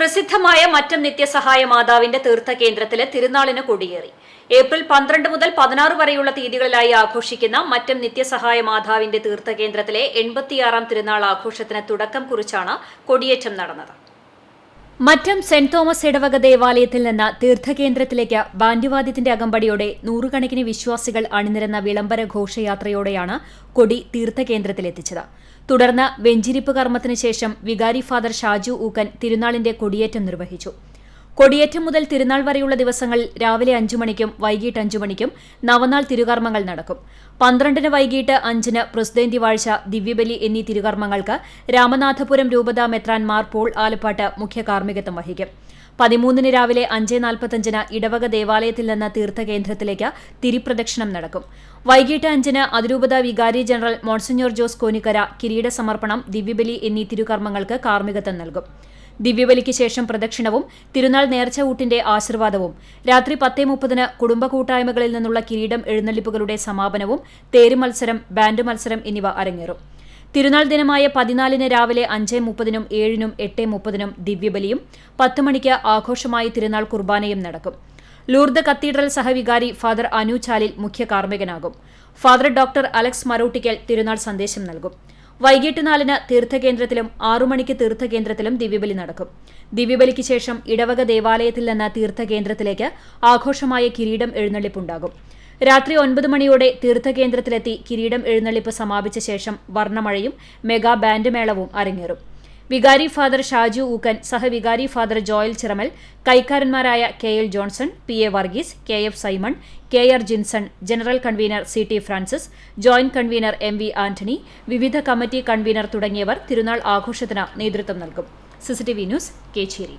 പ്രസിദ്ധമായ മറ്റം നിത്യസഹായ മാതാവിന്റെ തീർത്ഥ കേന്ദ്രത്തിലെ തിരുനാളിന് കൊടിയേറി. ഏപ്രിൽ പന്ത്രണ്ട് മുതൽ പതിനാറ് വരെയുള്ള തീയതികളിലായി ആഘോഷിക്കുന്ന മറ്റം നിത്യസഹായ മാതാവിന്റെ തീർത്ഥ കേന്ദ്രത്തിലെ എൺപത്തിയാറാം തിരുനാൾ ആഘോഷത്തിന് തുടക്കം കുറിച്ചാണ് കൊടിയേറ്റം നടന്നത്. മറ്റം സെന്റ് തോമസ് ഇടവക ദേവാലയത്തിൽ നിന്ന് തീർത്ഥകേന്ദ്രത്തിലേക്ക് ബാന്യവാദ്യത്തിന്റെ അകമ്പടിയോടെ നൂറുകണക്കിന് വിശ്വാസികൾ അണിനിരന്ന വിളംബര ഘോഷയാത്രയോടെയാണ് കൊടി തീർത്ഥകേന്ദ്രത്തിലെത്തിച്ചത്. തുടർന്ന് വെഞ്ചിരിപ്പ് കർമ്മത്തിനുശേഷം വികാരി ഫാദർ ഷാജു ഊക്കൻ തിരുനാളിന്റെ കൊടിയേറ്റം നിർവഹിച്ചു. കൊടിയേറ്റം മുതൽ തിരുനാൾ വരെയുള്ള ദിവസങ്ങളിൽ രാവിലെ അഞ്ചു മണിക്കും വൈകിട്ട് അഞ്ചു മണിക്കും നവനാൾ തിരുകർമ്മങ്ങൾ നടക്കും. പന്ത്രണ്ടിന് വൈകിട്ട് അഞ്ചിന് പ്രസിദ്ധേന്തി വാഴ്ച ദിവ്യബലി എന്നീ തിരുകർമ്മങ്ങൾക്ക് രാമനാഥപുരം രൂപത മെത്രാൻമാർ പോൾ ആലപ്പാട്ട് മുഖ്യ കാർമ്മികത്വം വഹിക്കും. പതിമൂന്നിന് രാവിലെ അഞ്ച് നാൽപ്പത്തഞ്ചിന് ഇടവക ദേവാലയത്തിൽ നിന്ന് തീർത്ഥകേന്ദ്രത്തിലേക്ക് തിരിപ്രദക്ഷിണം നടക്കും. വൈകിട്ട് അഞ്ചിന് അതിരൂപത വികാരി ജനറൽ മോൺസിഞ്ഞോർ ജോസ് കോനിക്കര കിരീട സമർപ്പണം ദിവ്യബലി എന്നീ തിരുകർമ്മങ്ങൾക്ക് കാർമ്മികത്വം നൽകും. ദിവ്യബലിക്ക് ശേഷം പ്രദക്ഷിണവും തിരുനാൾ നേർച്ചകൂട്ടിന്റെ ആശീർവാദവും. രാത്രി പത്തേ മുപ്പതിന് കുടുംബ കൂട്ടായ്മകളിൽ നിന്നുള്ള കിരീടം എഴുന്നള്ളിപ്പുകളുടെ സമാപനവും തേര് മത്സരം ബാൻഡ് മത്സരം എന്നിവ അരങ്ങേറും. തിരുനാൾ ദിനമായ പതിനാലിന് രാവിലെ അഞ്ച് മുപ്പതിനും ഏഴിനും എട്ട് മുപ്പതിനും ദിവ്യബലിയും പത്ത് മണിക്ക് ആഘോഷമായി തിരുനാൾ കുർബാനയും നടക്കും. ലൂർദ് കത്തീഡ്രൽ സഹവികാരി ഫാദർ അനു ചാലിൽ മുഖ്യ കാർമ്മികനാകും ഫാദർ ഡോക്ടർ അലക്സ് മറൂട്ടിക്കൽ തിരുനാൾ സന്ദേശം നൽകും. വൈകിട്ട് നാലിന് തീർത്ഥകേന്ദ്രത്തിലും ആറുമണിക്ക് തീർത്ഥകേന്ദ്രത്തിലും ദിവ്യബലി നടക്കും. ദിവ്യബലിക്ക് ശേഷം ഇടവക ദേവാലയത്തിൽ നിന്ന് തീർത്ഥകേന്ദ്രത്തിലേക്ക് ആഘോഷമായ കിരീടം എഴുന്നള്ളിപ്പുണ്ടാകും. രാത്രി ഒൻപത് മണിയോടെ തീർത്ഥകേന്ദ്രത്തിലെത്തി കിരീടം എഴുന്നള്ളിപ്പ് സമാപിച്ച ശേഷം വർണമഴയും മെഗാ ബാൻഡ് മേളവും അരങ്ങേറും. വികാരി ഫാദർ ഷാജു ഊക്കൻ സഹവികാരി father Joel Chiramel കൈക്കാരന്മാരായ K L Johnson P A Varghese K F Simon K R Jinson general convener C T Francis joint convener M V Antony വിവിധ കമ്മിറ്റി കൺവീനർ തുടങ്ങിയവർ തിരുനാൾ ആഘോഷത്തിന് നേതൃത്വം നൽകും. CCTV news Kechery.